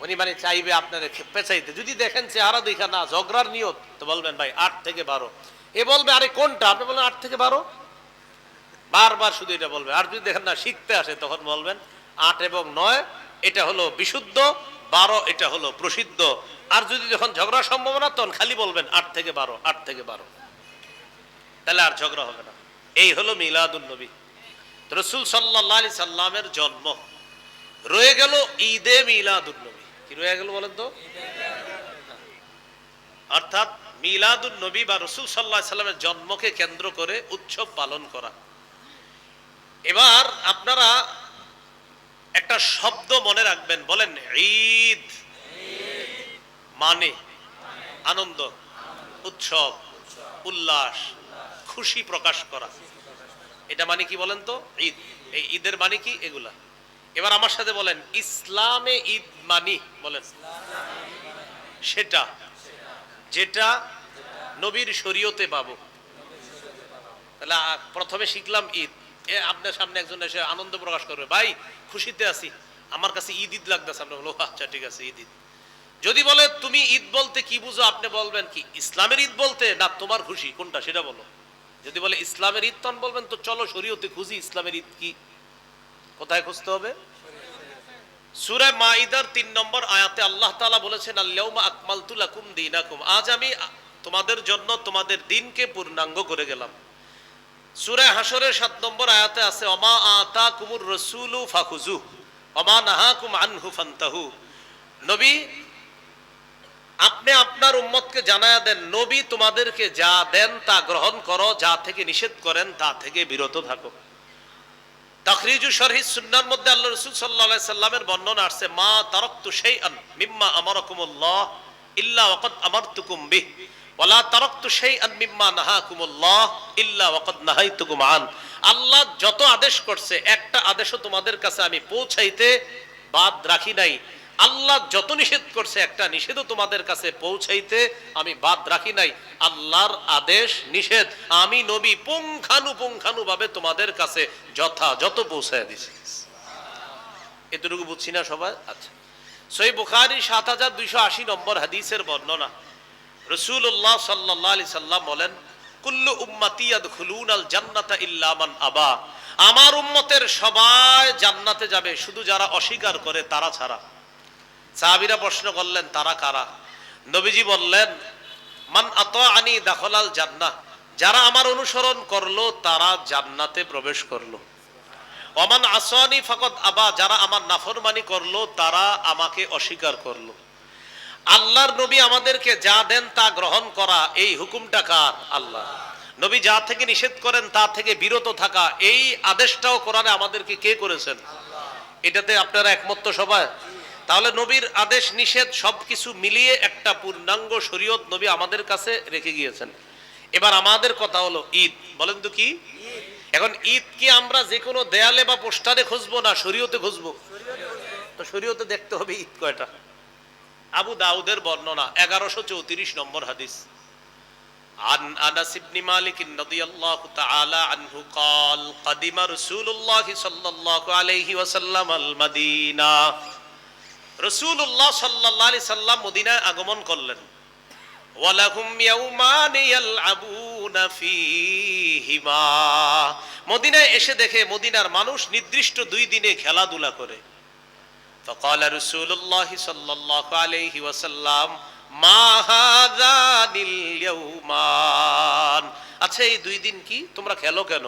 উনি মানে চাইবে আপনার পেঁচাইতে। যদি দেখেন চেহারা দেখা না ঝগড়ার নিয়ত, তো বলবেন, ভাই, আট থেকে বারো। এ বলবে, আরে, কোনটা? আপনি বলবেন, আট থেকে বারো। বারবার শুধু এটা বলবে। আর যদি দেখেন না, শিখতে আসে, তখন বলবেন, আট এবং নয়, এটা হলো বিশুদ্ধ, বারো, এটা হলো প্রসিদ্ধ। আর যদি যখন ঝগড়া সম্ভাবনা, তখন খালি বলবেন, আট থেকে বারো, আট থেকে বারো। তাহলে আর ঝগড়া হবে না। এই হলো মিলাদুল নবী। রসুল সাল্লাহ আলি সাল্লামের জন্ম। রয়ে গেল ঈদে মিলাদুল নবী। কি রয়ে গেল বলেন তো? অর্থাৎ মিলাদুল নবী বা রসুল সাল্লাহ সাল্লামের জন্মকে কেন্দ্র করে উৎসব পালন করা। এবার আপনারা একটা শব্দ মনে রাখবেন, বলেন ঈদ। মানে আনন্দ, উৎসব, উল্লাস, খুশি প্রকাশ করা। এটা মানে কি বলেন তো? ঈদ। এই ঈদের মানে কি? এগুলা। এবার আমার সাথে বলেন, ইসলামে ঈদ মানি? বলেন। সেটা। যেটা নবীর শরীয়তে পাবো। তাহলে প্রথমে শিখলাম ঈদ। এ, আপনার সামনে একজন এসে আনন্দ প্রকাশ করবে, ভাই, খুশিতে আছি। আমার কাছে ঈদ ঈদ লাগতেছে। আমরা বলো আচ্ছা ঠিক আছে, ঈদ ঈদ। যদি বলে, তুমি ঈদ বলতে কি বুঝো? আপনি বলবেন কি, ইসলামের ঈদ বলতে? না, তোমার খুশি। কোনটা? সেটা বলো। যদি বলে, ইসলামের ঈদ, তখন বলবেন, তো চলো শরীয়তে খুঁজি, ইসলামের ঈদ কি? কোথায় খুঁজতে হবে? সূরা মাইদার তিন নম্বর আয়াতে আল্লাহ তাআলা বলেছেন আল্লাহুম্মা আকমালতু লাকুম দীনাকুম। আজ আমি তোমাদের জন্য তোমাদের দিনকে পূর্ণাঙ্গ করে গেলাম। সূরা হাসরের সাত নম্বর আয়াতে আছে অমা আতা কুমুর রসুলু অমা নাহাকুম আনহু ফান্তাহু। নবী, আপনি আপনার উম্মতকে জানায়া দেন, নবী তোমাদেরকে যা দেন তা গ্রহণ করো, যা থেকে নিষেধ করেন তা থেকে বিরত থাকো। তাখরিজু শরহি সুন্নার মধ্যে আল্লাহ রসুল সাল্লা সাল্লামের বর্ণনা আসছে, মা তারক্তু সেই আন মিম্মা আমারকুমুল্লাহ ইল্লা ওয়াকাদ আমারতুকুম বিহ ওয়ালা তারক্তু সেই আন মিম্মা নাহাকুমুল্লাহ ইল্লা ওয়াকাদ নাহাইতুকুম আন। আল্লাহ যত আদেশ করছে, একটা আদেশও তোমাদের কাছে আমি পৌঁছাইতে বাদ রাখি নাই। আল্লাহ যত নিষেধ করছে একটা নিষেধও তোমাদের কাছে পৌঁছাইতে আমি বাদ রাখি নাই। আল্লাহর আদেশ নিষেধ। আমি নবী পুঙ্খানু ভাবে তোমাদের কাছে যথাযথ পৌঁছায় দিছি। এতটুকু বুঝছি না সবাই? আচ্ছা। সই বুখারি সাত হাজার দুইশো আশি নম্বর হাদিসের বর্ণনা। রসুল্লাহ সাল্লাহ আলি সাল্লাম বলেন, কুল্লু উম্মাতিয়াদ খুলুন আল জান্নাতা ইল্লামান আবা। আমার উম্মতের সবাই জান্নাতে যাবে, শুধু যারা অস্বীকার করে তারা ছাড়া। সাহাবিরা প্রশ্ন করলেন, তারা কারা? নবীজি বললেন, মান আত আনি দাখলাল জান্নাহ। যারা আমার অনুসরণ করল, তারা জান্নাতে প্রবেশ করল। অমান আসনি ফকত আবা। যারা আমার নাফরমানি করল, তারা আমাকে অস্বীকার করল। আল্লাহর নবী আমাদেরকে যা দেন তা গ্রহণ করা, এই হুকুমটা কার? আল্লাহ, নবী যা থেকে নিষেধ করেন, তা থেকে বিরত থাকা। এই আদেশটাও কোরআনে আমাদেরকে কে করেছেন? এটাতে আপনারা একমত তো সবাই? তাহলে নবীর আদেশ নিষেধ সবকিছু মিলিয়ে একটা পূর্ণাঙ্গ শরীয়ত নবী আমাদের কাছে রেখে গিয়েছেন এবার আমাদের কথা হলো ঈদ বলেন তো কি এখন ঈদ কি আমরা যে কোনো দেয়ালে বা পোস্টারে খুঁজবো না শরীয়তে খুঁজবো তো শরীয়তে দেখতে হবে ঈদ কয়টা আবু দাউদের বর্ণনা এগারোশো চৌত্রিশ নম্বর হাদিস عن انس بن مالك رضي الله تعالى عنه قال قدم رسول الله صلى الله عليه وسلم المدينه رسول الله صلى الله عليه وسلم মদিনায় আগমন করলেন ওয়ালাহুম ইয়াউমান ইয়ালআবুনা ফীহিমা মদিনায় এসে দেখে মদিনার মানুষ নির্দিষ্ট দুই দিনে খেলাধুলা করে فقال رسول الله صلى الله عليه وسلم ما هذان اليومان আচ্ছা এই দুই দিন কি তোমরা খেলো কেন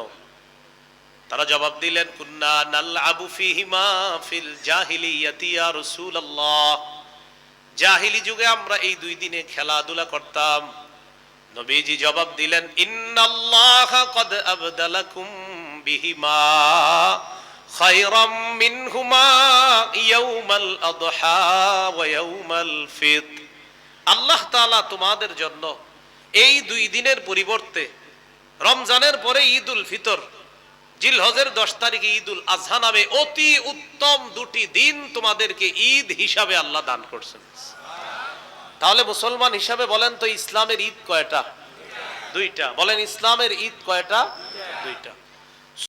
তারা জবাব দিলেন, কুন্না নালআবু ফীহিমা ফিল জাহিলিয়াতি ইয়া রাসূলুল্লাহ। জাহিলি যুগে আমরা এই দুই দিনে খেলাধুলা করতাম। নবীজি জবাব দিলেন, ইন্নাল্লাহ কদ আবদালাকুম বিহিমা খায়রাম মিনহুমা ইয়াউমাল আদহা ওয়া ইয়াউমাল ফিতর। আল্লাহ তাআলা তোমাদের জন্য এই দুই দিনের পরিবর্তে রমজানের পরে ঈদুল ফিতর জিলহজের দশ তারিখে ঈদুল আজহা নামে অতি উত্তম দুটি দিন তোমাদেরকে ঈদ হিসাবে আল্লাহ দান করছেন। তাহলে মুসলমান হিসাবে বলেন তো ইসলামের ঈদ কয়টা? দুইটা। বলেন ইসলামের ঈদ কয়টা? দুইটা।